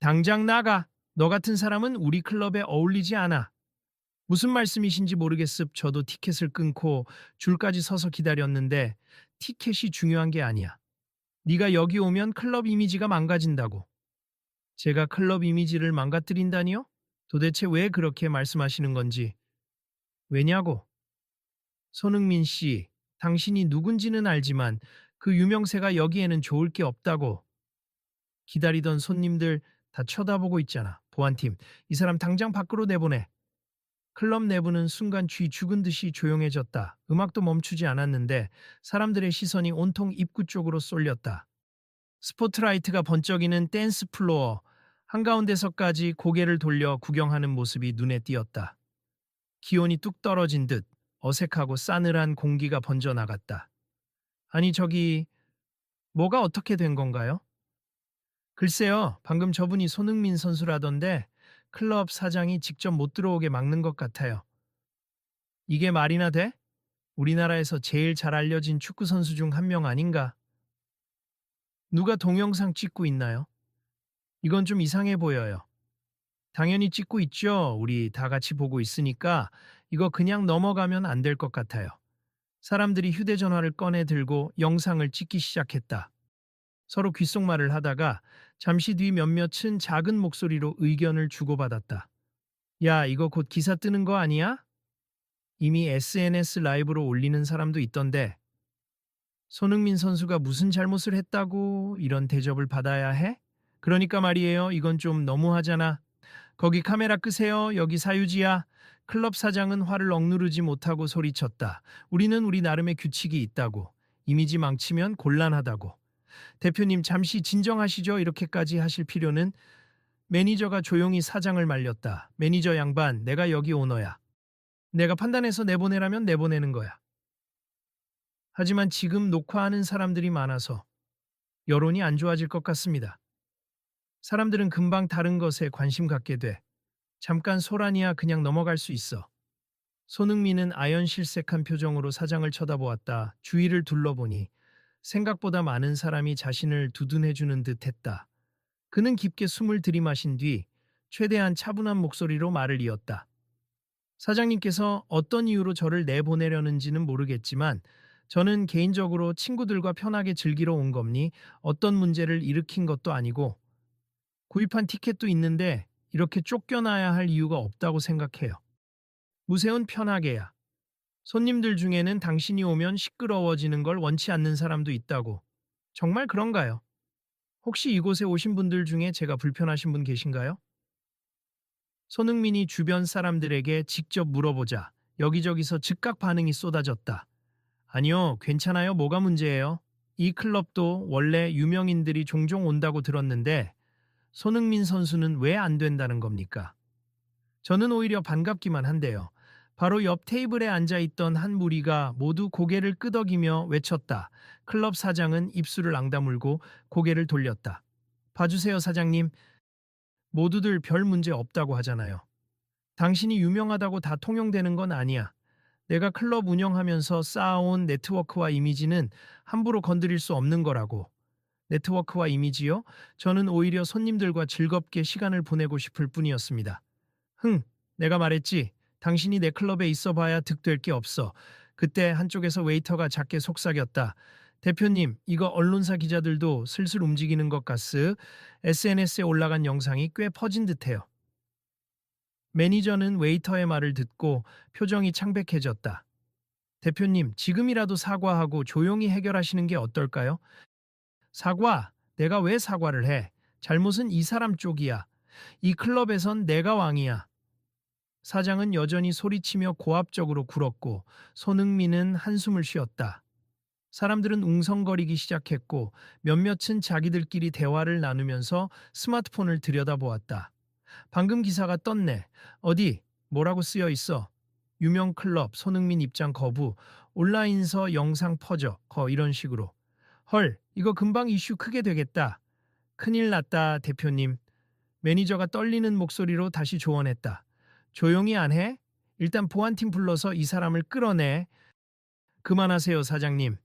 당장 나가. 너 같은 사람은 우리 클럽에 어울리지 않아. 무슨 말씀이신지 모르겠습. 저도 티켓을 끊고 줄까지 서서 기다렸는데 티켓이 중요한 게 아니야. 네가 여기 오면 클럽 이미지가 망가진다고. 제가 클럽 이미지를 망가뜨린다니요? 도대체 왜 그렇게 말씀하시는 건지. 왜냐고? 손흥민 씨, 당신이 누군지는 알지만 그 유명세가 여기에는 좋을 게 없다고. 기다리던 손님들 다 쳐다보고 있잖아. 보안팀, 이 사람 당장 밖으로 내보내. 클럽 내부는 순간 쥐 죽은 듯이 조용해졌다. 음악도 멈추지 않았는데 사람들의 시선이 온통 입구 쪽으로 쏠렸다. 스포트라이트가 번쩍이는 댄스 플로어, 한가운데서까지 고개를 돌려 구경하는 모습이 눈에 띄었다. 기온이 뚝 떨어진 듯 어색하고 싸늘한 공기가 번져나갔다. 아니 저기 뭐가 어떻게 된 건가요? 글쎄요, 방금 저분이 손흥민 선수라던데 클럽 사장이 직접 못 들어오게 막는 것 같아요. 이게 말이나 돼? 우리나라에서 제일 잘 알려진 축구 선수 중 한 명 아닌가? 누가 동영상 찍고 있나요? 이건 좀 이상해 보여요. 당연히 찍고 있죠. 우리 다 같이 보고 있으니까 이거 그냥 넘어가면 안 될 것 같아요. 사람들이 휴대전화를 꺼내 들고 영상을 찍기 시작했다. 서로 귓속말을 하다가 잠시 뒤 몇몇은 작은 목소리로 의견을 주고받았다. 야, 이거 곧 기사 뜨는 거 아니야? 이미 SNS 라이브로 올리는 사람도 있던데. 손흥민 선수가 무슨 잘못을 했다고 이런 대접을 받아야 해? 그러니까 말이에요. 이건 좀 너무하잖아. 거기 카메라 끄세요. 여기 사유지야. 클럽 사장은 화를 억누르지 못하고 소리쳤다. 우리는 우리 나름의 규칙이 있다고. 이미지 망치면 곤란하다고. 대표님 잠시 진정하시죠. 이렇게까지 하실 필요는 매니저가 조용히 사장을 말렸다. 매니저 양반, 내가 여기 오너야. 내가 판단해서 내보내라면 내보내는 거야. 하지만 지금 녹화하는 사람들이 많아서 여론이 안 좋아질 것 같습니다. 사람들은 금방 다른 것에 관심 갖게 돼. 잠깐 소란이야 그냥 넘어갈 수 있어. 손흥민은 아연 실색한 표정으로 사장을 쳐다보았다. 주위를 둘러보니 생각보다 많은 사람이 자신을 두둔해주는 듯 했다. 그는 깊게 숨을 들이마신 뒤 최대한 차분한 목소리로 말을 이었다. 사장님께서 어떤 이유로 저를 내보내려는지는 모르겠지만 저는 개인적으로 친구들과 편하게 즐기러 온 겁니 어떤 문제를 일으킨 것도 아니고 구입한 티켓도 있는데 이렇게 쫓겨나야 할 이유가 없다고 생각해요. 무세운 편하게야. 손님들 중에는 당신이 오면 시끄러워지는 걸 원치 않는 사람도 있다고. 정말 그런가요? 혹시 이곳에 오신 분들 중에 제가 불편하신 분 계신가요? 손흥민이 주변 사람들에게 직접 물어보자 여기저기서 즉각 반응이 쏟아졌다. 아니요, 괜찮아요. 뭐가 문제예요? 이 클럽도 원래 유명인들이 종종 온다고 들었는데 손흥민 선수는 왜 안 된다는 겁니까? 저는 오히려 반갑기만 한데요. 바로 옆 테이블에 앉아 있던 한 무리가 모두 고개를 끄덕이며 외쳤다. 클럽 사장은 입술을 앙다물고 고개를 돌렸다. 봐주세요, 사장님. 모두들 별 문제 없다고 하잖아요. 당신이 유명하다고 다 통용되는 건 아니야. 내가 클럽 운영하면서 쌓아온 네트워크와 이미지는 함부로 건드릴 수 없는 거라고. 네트워크와 이미지요? 저는 오히려 손님들과 즐겁게 시간을 보내고 싶을 뿐이었습니다. 흥, 내가 말했지. 당신이 내 클럽에 있어 봐야 득될 게 없어. 그때 한쪽에서 웨이터가 작게 속삭였다. 대표님, 이거 언론사 기자들도 슬슬 움직이는 것 같스. SNS에 올라간 영상이 꽤 퍼진 듯해요. 매니저는 웨이터의 말을 듣고 표정이 창백해졌다. 대표님, 지금이라도 사과하고 조용히 해결하시는 게 어떨까요? 사과? 내가 왜 사과를 해? 잘못은 이 사람 쪽이야. 이 클럽에선 내가 왕이야. 사장은 여전히 소리치며 고압적으로 굴었고 손흥민은 한숨을 쉬었다. 사람들은 웅성거리기 시작했고 몇몇은 자기들끼리 대화를 나누면서 스마트폰을 들여다보았다. 방금 기사가 떴네. 어디? 뭐라고 쓰여 있어? 유명 클럽 손흥민 입장 거부, 온라인서 영상 퍼져, 거 이런 식으로. 헐, 이거 금방 이슈 크게 되겠다. 큰일 났다, 대표님. 매니저가 떨리는 목소리로 다시 조언했다. 조용히 안 해? 일단 보안팀 불러서 이 사람을 끌어내. 그만하세요, 사장님.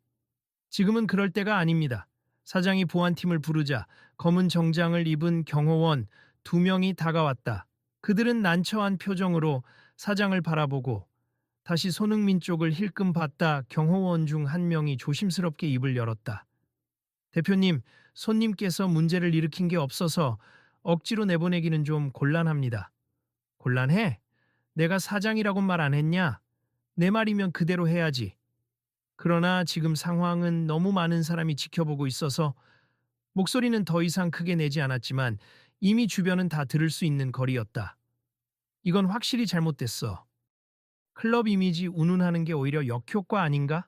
지금은 그럴 때가 아닙니다. 사장이 보안팀을 부르자 검은 정장을 입은 경호원 두 명이 다가왔다. 그들은 난처한 표정으로 사장을 바라보고 다시 손흥민 쪽을 힐끔 봤다. 경호원 중 한 명이 조심스럽게 입을 열었다. 대표님, 손님께서 문제를 일으킨 게 없어서 억지로 내보내기는 좀 곤란합니다. 곤란해? 내가 사장이라고 말 안 했냐? 내 말이면 그대로 해야지. 그러나 지금 상황은 너무 많은 사람이 지켜보고 있어서 목소리는 더 이상 크게 내지 않았지만 이미 주변은 다 들을 수 있는 거리였다. 이건 확실히 잘못됐어. 클럽 이미지 운운하는 게 오히려 역효과 아닌가?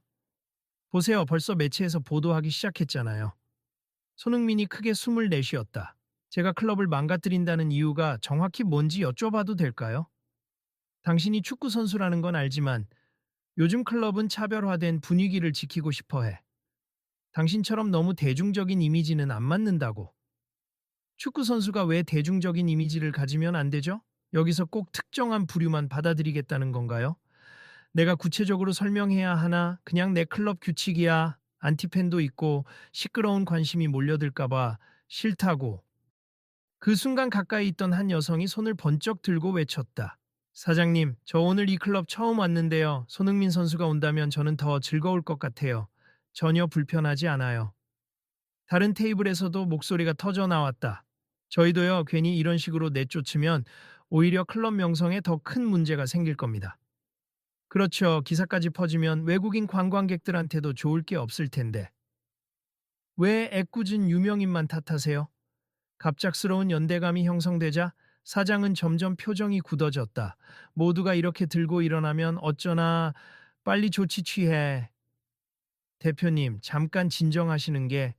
보세요. 벌써 매체에서 보도하기 시작했잖아요. 손흥민이 크게 숨을 내쉬었다. 제가 클럽을 망가뜨린다는 이유가 정확히 뭔지 여쭤봐도 될까요? 당신이 축구 선수라는 건 알지만 요즘 클럽은 차별화된 분위기를 지키고 싶어 해. 당신처럼 너무 대중적인 이미지는 안 맞는다고. 축구 선수가 왜 대중적인 이미지를 가지면 안 되죠? 여기서 꼭 특정한 부류만 받아들이겠다는 건가요? 내가 구체적으로 설명해야 하나? 그냥 내 클럽 규칙이야. 안티팬도 있고 시끄러운 관심이 몰려들까봐 싫다고. 그 순간 가까이 있던 한 여성이 손을 번쩍 들고 외쳤다. 사장님, 저 오늘 이 클럽 처음 왔는데요. 손흥민 선수가 온다면 저는 더 즐거울 것 같아요. 전혀 불편하지 않아요. 다른 테이블에서도 목소리가 터져 나왔다. 저희도요, 괜히 이런 식으로 내쫓으면 오히려 클럽 명성에 더 큰 문제가 생길 겁니다. 그렇죠. 기사까지 퍼지면 외국인 관광객들한테도 좋을 게 없을 텐데. 왜 애꿎은 유명인만 탓하세요? 갑작스러운 연대감이 형성되자 사장은 점점 표정이 굳어졌다. 모두가 이렇게 들고 일어나면 어쩌나 빨리 조치 취해. 대표님, 잠깐 진정하시는 게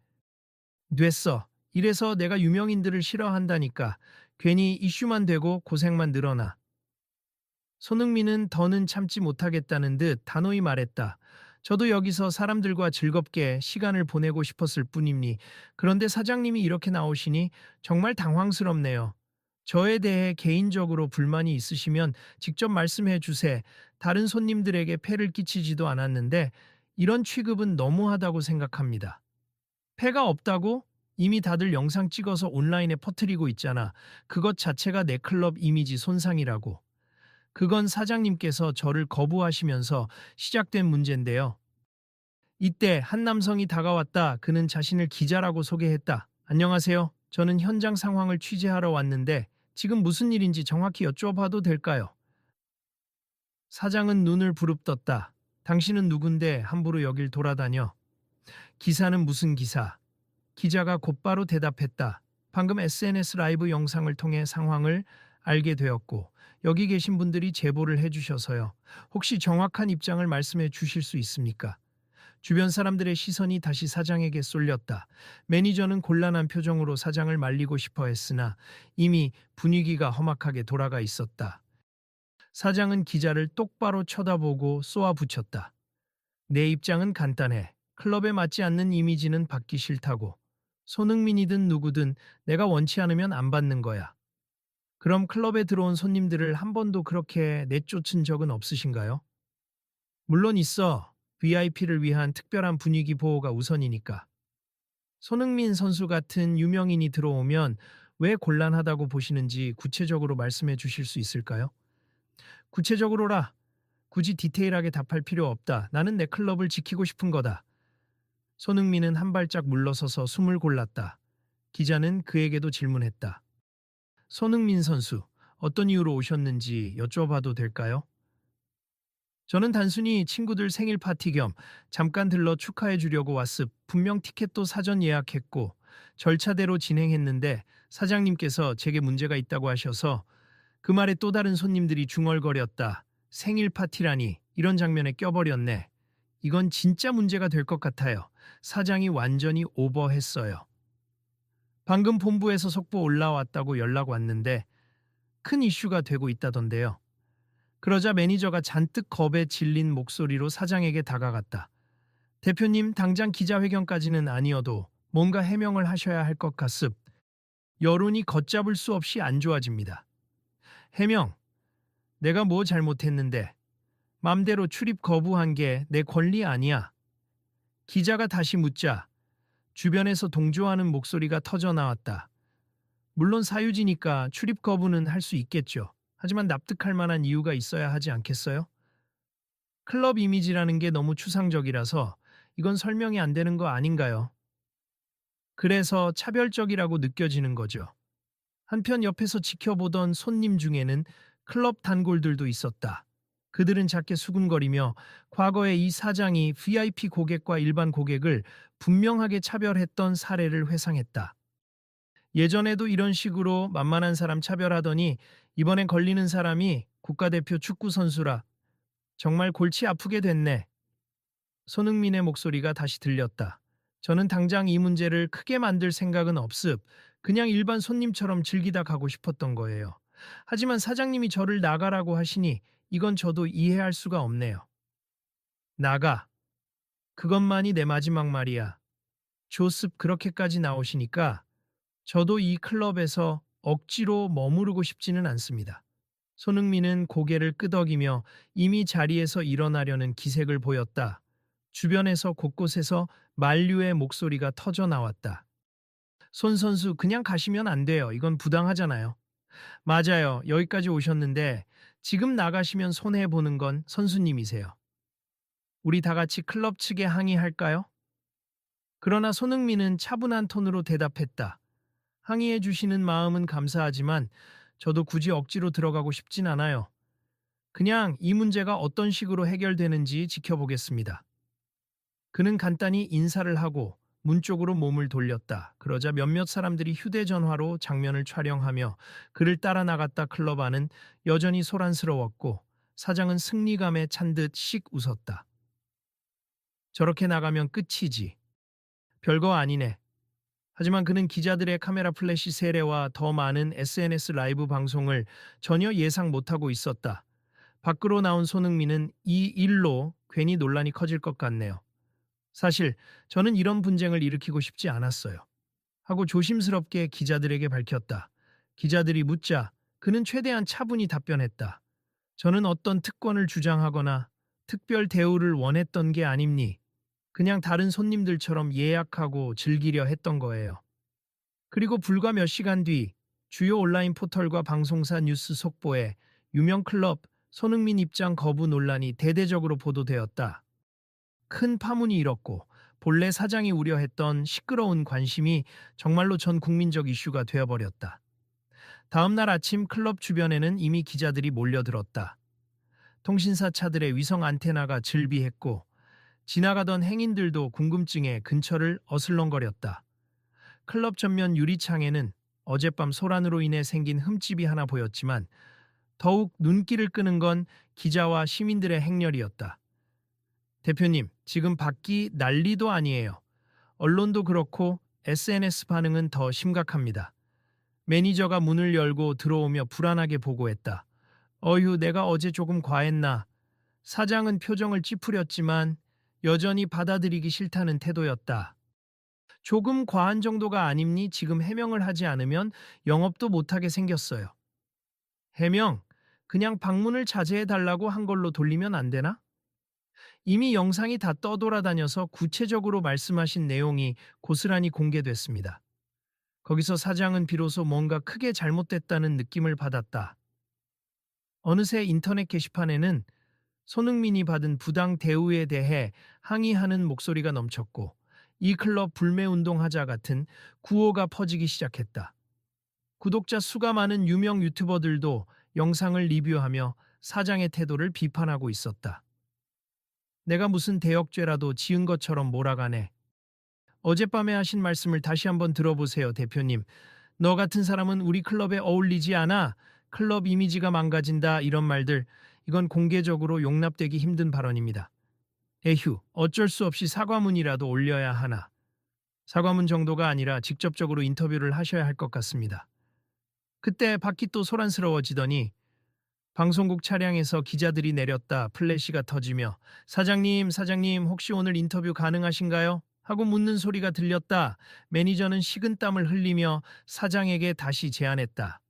됐어. 이래서 내가 유명인들을 싫어한다니까. 괜히 이슈만 되고 고생만 늘어나. 손흥민은 더는 참지 못하겠다는 듯 단호히 말했다. 저도 여기서 사람들과 즐겁게 시간을 보내고 싶었을 뿐입니. 그런데 사장님이 이렇게 나오시니 정말 당황스럽네요. 저에 대해 개인적으로 불만이 있으시면 직접 말씀해 주세. 다른 손님들에게 폐를 끼치지도 않았는데 이런 취급은 너무하다고 생각합니다. 폐가 없다고? 이미 다들 영상 찍어서 온라인에 퍼뜨리고 있잖아. 그것 자체가 내 클럽 이미지 손상이라고. 그건 사장님께서 저를 거부하시면서 시작된 문제인데요. 이때 한 남성이 다가왔다. 그는 자신을 기자라고 소개했다. 안녕하세요. 저는 현장 상황을 취재하러 왔는데 지금 무슨 일인지 정확히 여쭤봐도 될까요? 사장은 눈을 부릅떴다. 당신은 누군데 함부로 여길 돌아다녀? 기사는 무슨 기사? 기자가 곧바로 대답했다. 방금 SNS 라이브 영상을 통해 상황을 알게 되었고 여기 계신 분들이 제보를 해주셔서요. 혹시 정확한 입장을 말씀해 주실 수 있습니까? 주변 사람들의 시선이 다시 사장에게 쏠렸다. 매니저는 곤란한 표정으로 사장을 말리고 싶어 했으나 이미 분위기가 험악하게 돌아가 있었다. 사장은 기자를 똑바로 쳐다보고 쏘아붙였다. 내 입장은 간단해. 클럽에 맞지 않는 이미지는 받기 싫다고. 손흥민이든 누구든 내가 원치 않으면 안 받는 거야. 그럼 클럽에 들어온 손님들을 한 번도 그렇게 내쫓은 적은 없으신가요? 물론 있어. VIP를 위한 특별한 분위기 보호가 우선이니까. 손흥민 선수 같은 유명인이 들어오면 왜 곤란하다고 보시는지 구체적으로 말씀해 주실 수 있을까요? 구체적으로라. 굳이 디테일하게 답할 필요 없다. 나는 내 클럽을 지키고 싶은 거다. 손흥민은 한 발짝 물러서서 숨을 골랐다. 기자는 그에게도 질문했다. 손흥민 선수, 어떤 이유로 오셨는지 여쭤봐도 될까요? 저는 단순히 친구들 생일 파티 겸 잠깐 들러 축하해 주려고 왔습. 분명 티켓도 사전 예약했고 절차대로 진행했는데 사장님께서 제게 문제가 있다고 하셔서 그 말에 또 다른 손님들이 중얼거렸다. 생일 파티라니 이런 장면에 껴버렸네. 이건 진짜 문제가 될 것 같아요. 사장이 완전히 오버했어요. 방금 본부에서 속보 올라왔다고 연락 왔는데 큰 이슈가 되고 있다던데요. 그러자 매니저가 잔뜩 겁에 질린 목소리로 사장에게 다가갔다. 대표님, 당장 기자회견까지는 아니어도 뭔가 해명을 하셔야 할 것 같습. 여론이 걷잡을 수 없이 안 좋아집니다. 해명. 내가 뭐 잘못했는데 맘대로 출입 거부한 게 내 권리 아니야. 기자가 다시 묻자 주변에서 동조하는 목소리가 터져 나왔다. 물론 사유지니까 출입 거부는 할 수 있겠죠. 하지만 납득할 만한 이유가 있어야 하지 않겠어요? 클럽 이미지라는 게 너무 추상적이라서 이건 설명이 안 되는 거 아닌가요? 그래서 차별적이라고 느껴지는 거죠. 한편 옆에서 지켜보던 손님 중에는 클럽 단골들도 있었다. 그들은 작게 수군거리며 과거에 이 사장이 VIP 고객과 일반 고객을 분명하게 차별했던 사례를 회상했다. 예전에도 이런 식으로 만만한 사람 차별하더니 이번엔 걸리는 사람이 국가대표 축구 선수라 정말 골치 아프게 됐네. 손흥민의 목소리가 다시 들렸다. 저는 당장 이 문제를 크게 만들 생각은 없습. 그냥 일반 손님처럼 즐기다 가고 싶었던 거예요. 하지만 사장님이 저를 나가라고 하시니 이건 저도 이해할 수가 없네요. 나가. 그것만이 내 마지막 말이야. 조습 그렇게까지 나오시니까 저도 이 클럽에서 억지로 머무르고 싶지는 않습니다. 손흥민은 고개를 끄덕이며 이미 자리에서 일어나려는 기색을 보였다. 주변에서 곳곳에서 만류의 목소리가 터져 나왔다. 손 선수 그냥 가시면 안 돼요. 이건 부당하잖아요. 맞아요. 여기까지 오셨는데 지금 나가시면 손해 보는 건 선수님이세요. 우리 다 같이 클럽 측에 항의할까요? 그러나 손흥민은 차분한 톤으로 대답했다. 항의해 주시는 마음은 감사하지만 저도 굳이 억지로 들어가고 싶진 않아요. 그냥 이 문제가 어떤 식으로 해결되는지 지켜보겠습니다. 그는 간단히 인사를 하고 문 쪽으로 몸을 돌렸다. 그러자 몇몇 사람들이 휴대전화로 장면을 촬영하며 그를 따라 나갔다 클럽 안은 여전히 소란스러웠고 사장은 승리감에 찬 듯 씩 웃었다. 저렇게 나가면 끝이지. 별거 아니네. 하지만 그는 기자들의 카메라 플래시 세례와 더 많은 SNS 라이브 방송을 전혀 예상 못하고 있었다. 밖으로 나온 손흥민은 이 일로 괜히 논란이 커질 것 같네요. 사실 저는 이런 분쟁을 일으키고 싶지 않았어요. 하고 조심스럽게 기자들에게 밝혔다. 기자들이 묻자 그는 최대한 차분히 답변했다. 저는 어떤 특권을 주장하거나 특별 대우를 원했던 게 아닙니. 그냥 다른 손님들처럼 예약하고 즐기려 했던 거예요. 그리고 불과 몇 시간 뒤 주요 온라인 포털과 방송사 뉴스 속보에 유명 클럽 손흥민 입장 거부 논란이 대대적으로 보도되었다. 큰 파문이 일었고 본래 사장이 우려했던 시끄러운 관심이 정말로 전 국민적 이슈가 되어버렸다. 다음 날 아침 클럽 주변에는 이미 기자들이 몰려들었다. 통신사 차들의 위성 안테나가 즐비했고 지나가던 행인들도 궁금증에 근처를 어슬렁거렸다. 클럽 전면 유리창에는 어젯밤 소란으로 인해 생긴 흠집이 하나 보였지만 더욱 눈길을 끄는 건 기자와 시민들의 행렬이었다. 대표님, 지금 밖이 난리도 아니에요. 언론도 그렇고 SNS 반응은 더 심각합니다. 매니저가 문을 열고 들어오며 불안하게 보고했다. 어휴, 내가 어제 조금 과했나. 사장은 표정을 찌푸렸지만 여전히 받아들이기 싫다는 태도였다. 조금 과한 정도가 아닙니 지금 해명을 하지 않으면 영업도 못하게 생겼어요. 해명, 그냥 방문을 자제해 달라고 한 걸로 돌리면 안 되나? 이미 영상이 다 떠돌아다녀서 구체적으로 말씀하신 내용이 고스란히 공개됐습니다. 거기서 사장은 비로소 뭔가 크게 잘못됐다는 느낌을 받았다. 어느새 인터넷 게시판에는 손흥민이 받은 부당 대우에 대해 항의하는 목소리가 넘쳤고 이 클럽 불매 운동하자 같은 구호가 퍼지기 시작했다. 구독자 수가 많은 유명 유튜버들도 영상을 리뷰하며 사장의 태도를 비판하고 있었다. 내가 무슨 대역죄라도 지은 것처럼 몰아가네. 어젯밤에 하신 말씀을 다시 한번 들어보세요, 대표님. 너 같은 사람은 우리 클럽에 어울리지 않아. 클럽 이미지가 망가진다. 이런 말들. 이건 공개적으로 용납되기 힘든 발언입니다. 에휴, 어쩔 수 없이 사과문이라도 올려야 하나. 사과문 정도가 아니라 직접적으로 인터뷰를 하셔야 할 것 같습니다. 그때 밖이 또 소란스러워지더니 방송국 차량에서 기자들이 내렸다 플래시가 터지며 사장님, 사장님 혹시 오늘 인터뷰 가능하신가요? 하고 묻는 소리가 들렸다. 매니저는 식은땀을 흘리며 사장에게 다시 제안했다.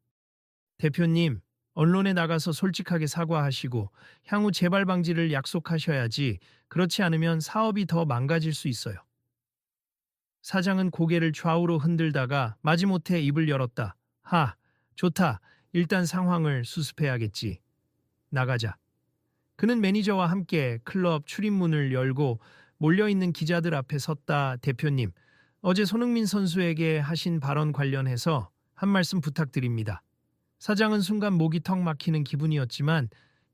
대표님, 언론에 나가서 솔직하게 사과하시고 향후 재발 방지를 약속하셔야지 그렇지 않으면 사업이 더 망가질 수 있어요. 사장은 고개를 좌우로 흔들다가 마지못해 입을 열었다. 하, 좋다. 일단 상황을 수습해야겠지. 나가자. 그는 매니저와 함께 클럽 출입문을 열고 몰려있는 기자들 앞에 섰다. 대표님, 어제 손흥민 선수에게 하신 발언 관련해서 한 말씀 부탁드립니다. 사장은 순간 목이 턱 막히는 기분이었지만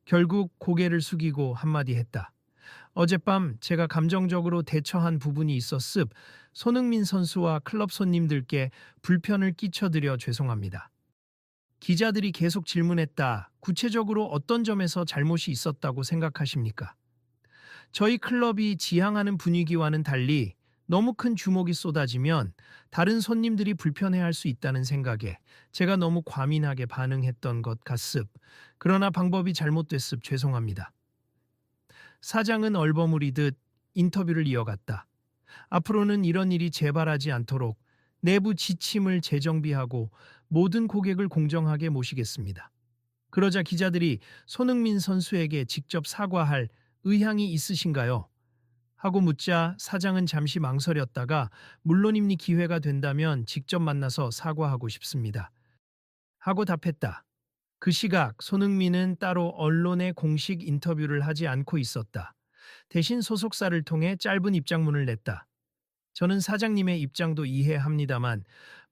결국 고개를 숙이고 한마디 했다. 어젯밤 제가 감정적으로 대처한 부분이 있었습 손흥민 선수와 클럽 손님들께 불편을 끼쳐드려 죄송합니다. 기자들이 계속 질문했다. 구체적으로 어떤 점에서 잘못이 있었다고 생각하십니까? 저희 클럽이 지향하는 분위기와는 달리 너무 큰 주목이 쏟아지면 다른 손님들이 불편해할 수 있다는 생각에 제가 너무 과민하게 반응했던 것 같습. 그러나 방법이 잘못됐습 죄송합니다. 사장은 얼버무리듯 인터뷰를 이어갔다. 앞으로는 이런 일이 재발하지 않도록 내부 지침을 재정비하고 모든 고객을 공정하게 모시겠습니다. 그러자 기자들이 손흥민 선수에게 직접 사과할 의향이 있으신가요? 하고 묻자 사장은 잠시 망설였다가 물론입니 기회가 된다면 직접 만나서 사과하고 싶습니다. 하고 답했다. 그 시각 손흥민은 따로 언론에 공식 인터뷰를 하지 않고 있었다. 대신 소속사를 통해 짧은 입장문을 냈다. 저는 사장님의 입장도 이해합니다만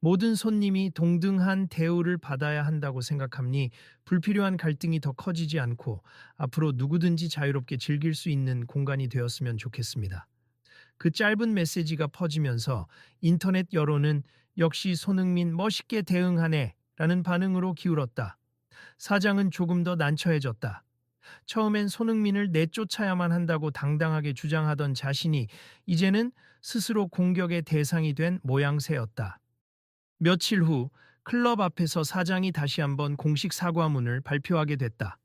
모든 손님이 동등한 대우를 받아야 한다고 생각합니 불필요한 갈등이 더 커지지 않고 앞으로 누구든지 자유롭게 즐길 수 있는 공간이 되었으면 좋겠습니다. 그 짧은 메시지가 퍼지면서 인터넷 여론은 역시 손흥민 멋있게 대응하네 라는 반응으로 기울었다. 사장은 조금 더 난처해졌다. 처음엔 손흥민을 내쫓아야만 한다고 당당하게 주장하던 자신이 이제는 스스로 공격의 대상이 된 모양새였다. 며칠 후 클럽 앞에서 사장이 다시 한번 공식 사과문을 발표하게 됐다.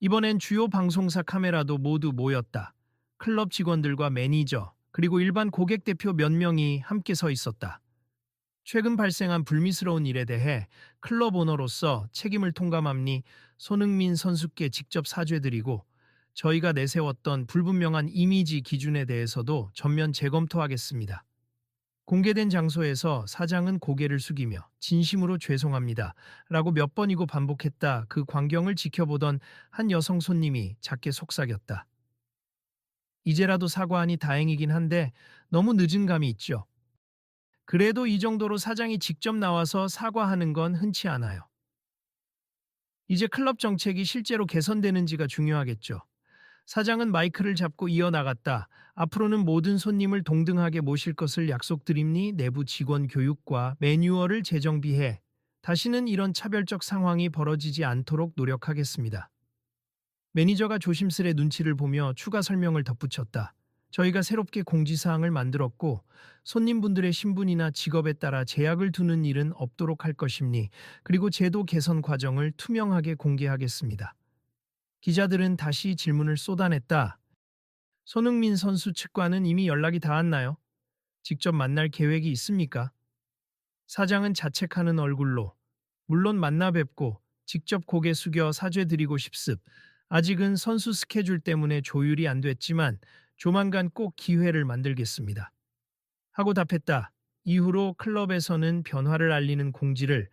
이번엔 주요 방송사 카메라도 모두 모였다. 클럽 직원들과 매니저, 그리고 일반 고객 대표 몇 명이 함께 서 있었다. 최근 발생한 불미스러운 일에 대해 클럽 오너로서 책임을 통감함니 손흥민 선수께 직접 사죄드리고 저희가 내세웠던 불분명한 이미지 기준에 대해서도 전면 재검토하겠습니다. 공개된 장소에서 사장은 고개를 숙이며 진심으로 죄송합니다. 라고 몇 번이고 반복했다. 그 광경을 지켜보던 한 여성 손님이 작게 속삭였다. 이제라도 사과하니 다행이긴 한데 너무 늦은 감이 있죠. 그래도 이 정도로 사장이 직접 나와서 사과하는 건 흔치 않아요. 이제 클럽 정책이 실제로 개선되는지가 중요하겠죠. 사장은 마이크를 잡고 이어나갔다. 앞으로는 모든 손님을 동등하게 모실 것을 약속드립니 내부 직원 교육과 매뉴얼을 재정비해 다시는 이런 차별적 상황이 벌어지지 않도록 노력하겠습니다. 매니저가 조심스레 눈치를 보며 추가 설명을 덧붙였다. 저희가 새롭게 공지사항을 만들었고 손님분들의 신분이나 직업에 따라 제약을 두는 일은 없도록 할 것입니 그리고 제도 개선 과정을 투명하게 공개하겠습니다. 기자들은 다시 질문을 쏟아냈다. 손흥민 선수 측과는 이미 연락이 닿았나요? 직접 만날 계획이 있습니까? 사장은 자책하는 얼굴로 물론 만나 뵙고 직접 고개 숙여 사죄드리고 싶습. 아직은 선수 스케줄 때문에 조율이 안 됐지만 조만간 꼭 기회를 만들겠습니다. 하고 답했다. 이후로 클럽에서는 변화를 알리는 공지를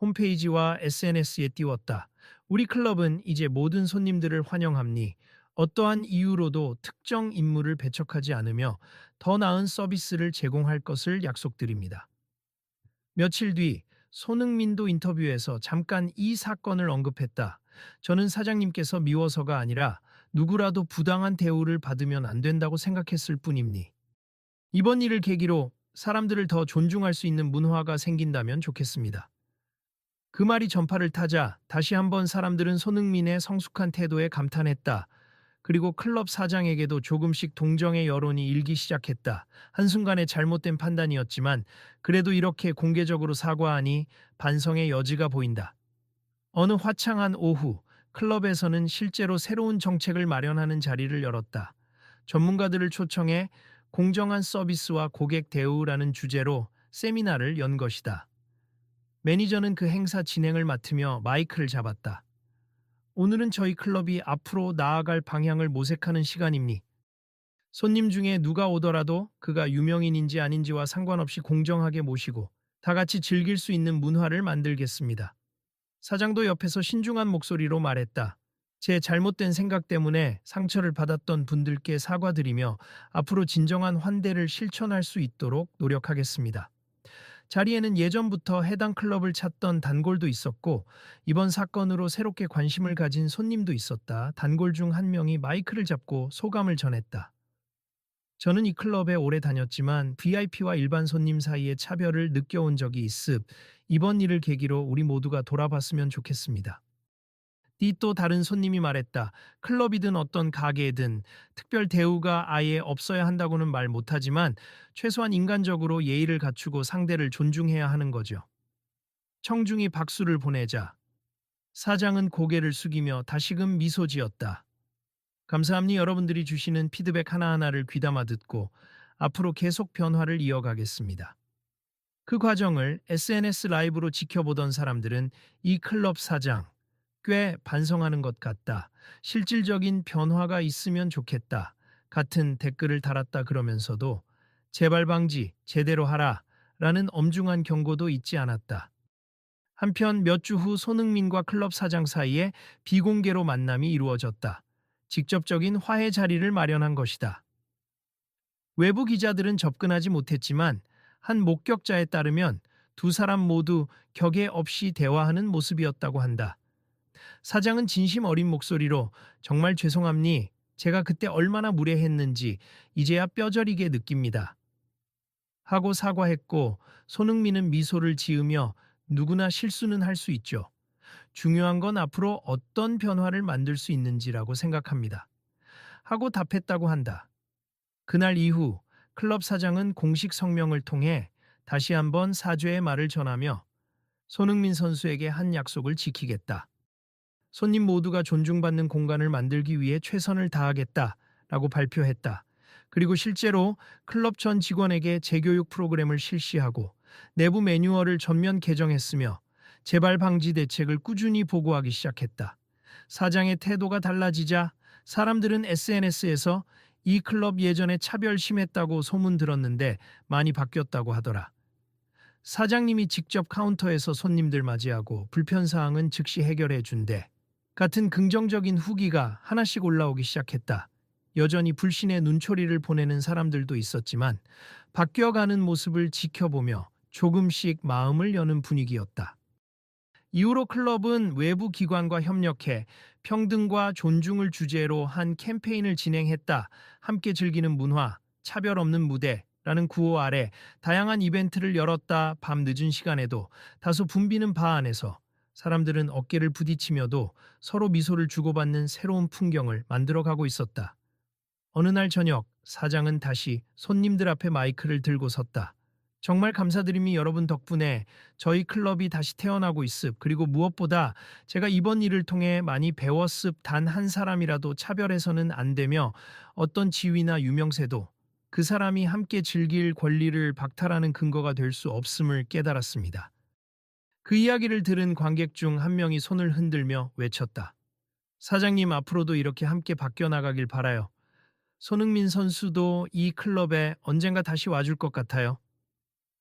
홈페이지와 SNS에 띄웠다. 우리 클럽은 이제 모든 손님들을 환영합니. 어떠한 이유로도 특정 인물을 배척하지 않으며 더 나은 서비스를 제공할 것을 약속드립니다. 며칠 뒤 손흥민도 인터뷰에서 잠깐 이 사건을 언급했다. 저는 사장님께서 미워서가 아니라 누구라도 부당한 대우를 받으면 안 된다고 생각했을 뿐입니. 이번 일을 계기로 사람들을 더 존중할 수 있는 문화가 생긴다면 좋겠습니다. 그 말이 전파를 타자 다시 한번 사람들은 손흥민의 성숙한 태도에 감탄했다. 그리고 클럽 사장에게도 조금씩 동정의 여론이 일기 시작했다. 한순간의 잘못된 판단이었지만 그래도 이렇게 공개적으로 사과하니 반성의 여지가 보인다. 어느 화창한 오후 클럽에서는 실제로 새로운 정책을 마련하는 자리를 열었다. 전문가들을 초청해 공정한 서비스와 고객 대우라는 주제로 세미나를 연 것이다. 매니저는 그 행사 진행을 맡으며 마이크를 잡았다. 오늘은 저희 클럽이 앞으로 나아갈 방향을 모색하는 시간입니. 손님 중에 누가 오더라도 그가 유명인인지 아닌지와 상관없이 공정하게 모시고 다 같이 즐길 수 있는 문화를 만들겠습니다. 사장도 옆에서 신중한 목소리로 말했다. 제 잘못된 생각 때문에 상처를 받았던 분들께 사과드리며 앞으로 진정한 환대를 실천할 수 있도록 노력하겠습니다. 자리에는 예전부터 해당 클럽을 찾던 단골도 있었고 이번 사건으로 새롭게 관심을 가진 손님도 있었다. 단골 중 한 명이 마이크를 잡고 소감을 전했다. 저는 이 클럽에 오래 다녔지만 VIP와 일반 손님 사이의 차별을 느껴온 적이 있습. 이번 일을 계기로 우리 모두가 돌아봤으면 좋겠습니다. 이또 다른 손님이 말했다. 클럽이든 어떤 가게든 특별 대우가 아예 없어야 한다고는 말 못하지만 최소한 인간적으로 예의를 갖추고 상대를 존중해야 하는 거죠. 청중이 박수를 보내자 사장은 고개를 숙이며 다시금 미소 지었다. 감사합니 여러분들이 주시는 피드백 하나하나를 귀담아 듣고 앞으로 계속 변화를 이어가겠습니다. 그 과정을 SNS 라이브로 지켜보던 사람들은 이 클럽 사장 꽤 반성하는 것 같다. 실질적인 변화가 있으면 좋겠다. 같은 댓글을 달았다 그러면서도 재발 방지 제대로 하라 라는 엄중한 경고도 잊지 않았다. 한편 몇 주 후 손흥민과 클럽 사장 사이에 비공개로 만남이 이루어졌다. 직접적인 화해 자리를 마련한 것이다. 외부 기자들은 접근하지 못했지만 한 목격자에 따르면 두 사람 모두 격에 없이 대화하는 모습이었다고 한다. 사장은 진심 어린 목소리로 정말 죄송합니. 제가 그때 얼마나 무례했는지 이제야 뼈저리게 느낍니다. 하고 사과했고 손흥민은 미소를 지으며 누구나 실수는 할 수 있죠. 중요한 건 앞으로 어떤 변화를 만들 수 있는지라고 생각합니다. 하고 답했다고 한다. 그날 이후 클럽 사장은 공식 성명을 통해 다시 한번 사죄의 말을 전하며 손흥민 선수에게 한 약속을 지키겠다. 손님 모두가 존중받는 공간을 만들기 위해 최선을 다하겠다. 라고 발표했다. 그리고 실제로 클럽 전 직원에게 재교육 프로그램을 실시하고 내부 매뉴얼을 전면 개정했으며 재발 방지 대책을 꾸준히 보고하기 시작했다. 사장의 태도가 달라지자 사람들은 SNS에서 이 클럽 예전에 차별 심했다고 소문 들었는데 많이 바뀌었다고 하더라. 사장님이 직접 카운터에서 손님들 맞이하고 불편사항은 즉시 해결해 준대. 같은 긍정적인 후기가 하나씩 올라오기 시작했다. 여전히 불신의 눈초리를 보내는 사람들도 있었지만 바뀌어가는 모습을 지켜보며 조금씩 마음을 여는 분위기였다. 이후로 클럽은 외부 기관과 협력해 평등과 존중을 주제로 한 캠페인을 진행했다. 함께 즐기는 문화, 차별 없는 무대 라는 구호 아래 다양한 이벤트를 열었다. 밤 늦은 시간에도 다소 붐비는 바 안에서 사람들은 어깨를 부딪히며도 서로 미소를 주고받는 새로운 풍경을 만들어가고 있었다. 어느 날 저녁 사장은 다시 손님들 앞에 마이크를 들고 섰다. 정말 감사드림이 여러분 덕분에 저희 클럽이 다시 태어나고 있습. 그리고 무엇보다 제가 이번 일을 통해 많이 배웠습. 단 한 사람이라도 차별해서는 안 되며 어떤 지위나 유명세도 그 사람이 함께 즐길 권리를 박탈하는 근거가 될 수 없음을 깨달았습니다. 그 이야기를 들은 관객 중 한 명이 손을 흔들며 외쳤다. 사장님 앞으로도 이렇게 함께 바뀌어 나가길 바라요. 손흥민 선수도 이 클럽에 언젠가 다시 와줄 것 같아요.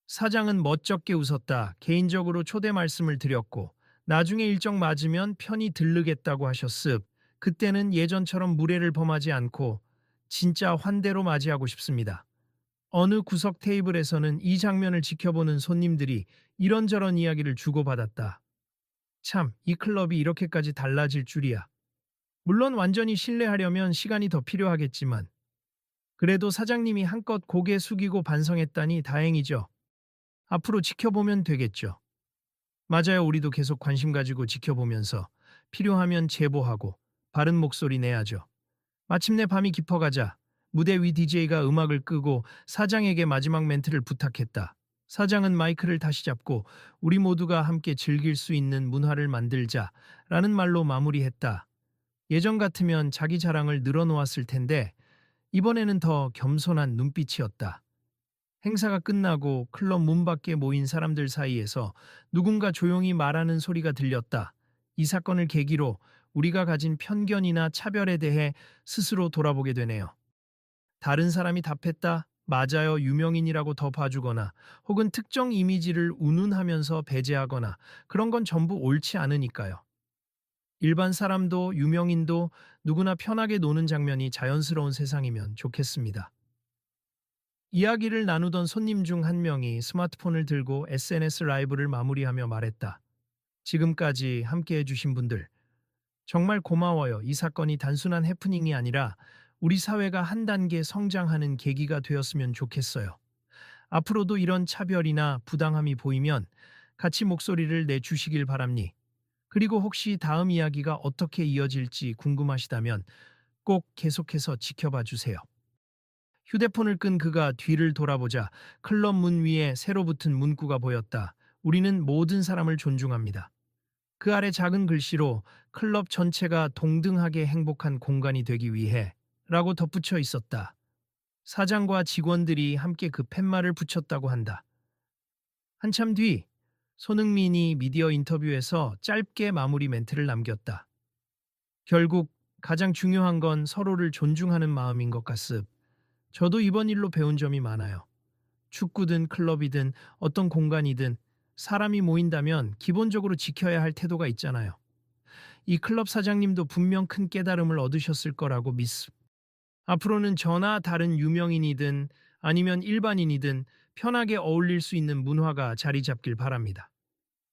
사장은 멋쩍게 웃었다. 개인적으로 초대 말씀을 드렸고 나중에 일정 맞으면 편히 들르겠다고 하셨습. 그때는 예전처럼 무례를 범하지 않고 진짜 환대로 맞이하고 싶습니다. 어느 구석 테이블에서는 이 장면을 지켜보는 손님들이 이런저런 이야기를 주고받았다. 참, 이 클럽이 이렇게까지 달라질 줄이야. 물론 완전히 신뢰하려면 시간이 더 필요하겠지만, 그래도 사장님이 한껏 고개 숙이고 반성했다니 다행이죠. 앞으로 지켜보면 되겠죠. 맞아요, 우리도 계속 관심 가지고 지켜보면서 필요하면 제보하고 바른 목소리 내야죠. 마침내 밤이 깊어가자 무대 위 DJ가 음악을 끄고 사장에게 마지막 멘트를 부탁했다. 사장은 마이크를 다시 잡고 우리 모두가 함께 즐길 수 있는 문화를 만들자 라는 말로 마무리했다. 예전 같으면 자기 자랑을 늘어놓았을 텐데 이번에는 더 겸손한 눈빛이었다. 행사가 끝나고 클럽 문 밖에 모인 사람들 사이에서 누군가 조용히 말하는 소리가 들렸다. 이 사건을 계기로 우리가 가진 편견이나 차별에 대해 스스로 돌아보게 되네요. 다른 사람이 답했다. 맞아요. 유명인이라고 더 봐주거나 혹은 특정 이미지를 운운하면서 배제하거나 그런 건 전부 옳지 않으니까요. 일반 사람도 유명인도 누구나 편하게 노는 장면이 자연스러운 세상이면 좋겠습니다. 이야기를 나누던 손님 중 한 명이 스마트폰을 들고 SNS 라이브를 마무리하며 말했다. 지금까지 함께 해주신 분들, 정말 고마워요. 이 사건이 단순한 해프닝이 아니라 우리 사회가 한 단계 성장하는 계기가 되었으면 좋겠어요. 앞으로도 이런 차별이나 부당함이 보이면 같이 목소리를 내주시길 바랍니. 그리고 혹시 다음 이야기가 어떻게 이어질지 궁금하시다면 꼭 계속해서 지켜봐 주세요. 휴대폰을 끈 그가 뒤를 돌아보자 클럽 문 위에 새로 붙은 문구가 보였다. 우리는 모든 사람을 존중합니다. 그 아래 작은 글씨로 클럽 전체가 동등하게 행복한 공간이 되기 위해 라고 덧붙여 있었다. 사장과 직원들이 함께 그 팻말을 붙였다고 한다. 한참 뒤 손흥민이 미디어 인터뷰에서 짧게 마무리 멘트를 남겼다. 결국 가장 중요한 건 서로를 존중하는 마음인 것 같습. 저도 이번 일로 배운 점이 많아요. 축구든 클럽이든 어떤 공간이든 사람이 모인다면 기본적으로 지켜야 할 태도가 있잖아요. 이 클럽 사장님도 분명 큰 깨달음을 얻으셨을 거라고 믿습. 앞으로는 저나 다른 유명인이든 아니면 일반인이든 편하게 어울릴 수 있는 문화가 자리 잡길 바랍니다.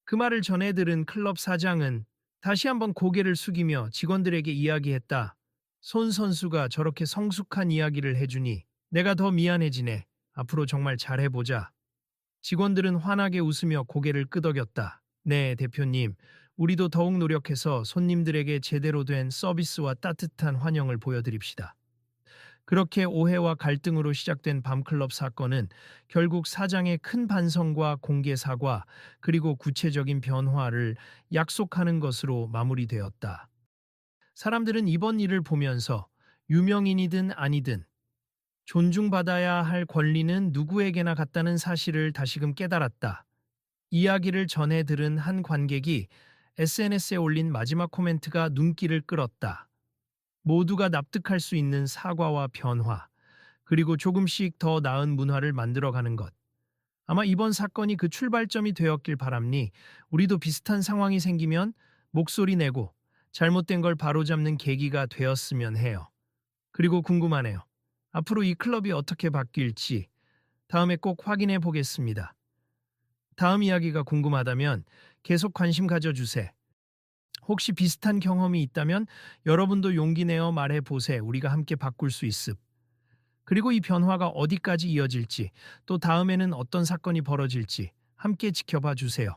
그 말을 전해 들은 클럽 사장은 다시 한번 고개를 숙이며 직원들에게 이야기했다. 손 선수가 저렇게 성숙한 이야기를 해주니 내가 더 미안해지네. 앞으로 정말 잘해보자. 직원들은 환하게 웃으며 고개를 끄덕였다. 네, 대표님. 우리도 더욱 노력해서 손님들에게 제대로 된 서비스와 따뜻한 환영을 보여드립시다. 그렇게 오해와 갈등으로 시작된 밤클럽 사건은 결국 사장의 큰 반성과 공개 사과 그리고 구체적인 변화를 약속하는 것으로 마무리되었다. 사람들은 이번 일을 보면서 유명인이든 아니든 존중받아야 할 권리는 누구에게나 같다는 사실을 다시금 깨달았다. 이야기를 전해 들은 한 관객이 SNS에 올린 마지막 코멘트가 눈길을 끌었다. 모두가 납득할 수 있는 사과와 변화, 그리고 조금씩 더 나은 문화를 만들어가는 것. 아마 이번 사건이 그 출발점이 되었길 바랍니. 우리도 비슷한 상황이 생기면 목소리 내고 잘못된 걸 바로잡는 계기가 되었으면 해요. 그리고 궁금하네요. 앞으로 이 클럽이 어떻게 바뀔지 다음에 꼭 확인해 보겠습니다. 다음 이야기가 궁금하다면 계속 관심 가져주세요. 혹시 비슷한 경험이 있다면 여러분도 용기 내어 말해 보세요. 우리가 함께 바꿀 수 있습. 그리고 이 변화가 어디까지 이어질지 또 다음에는 어떤 사건이 벌어질지 함께 지켜봐 주세요.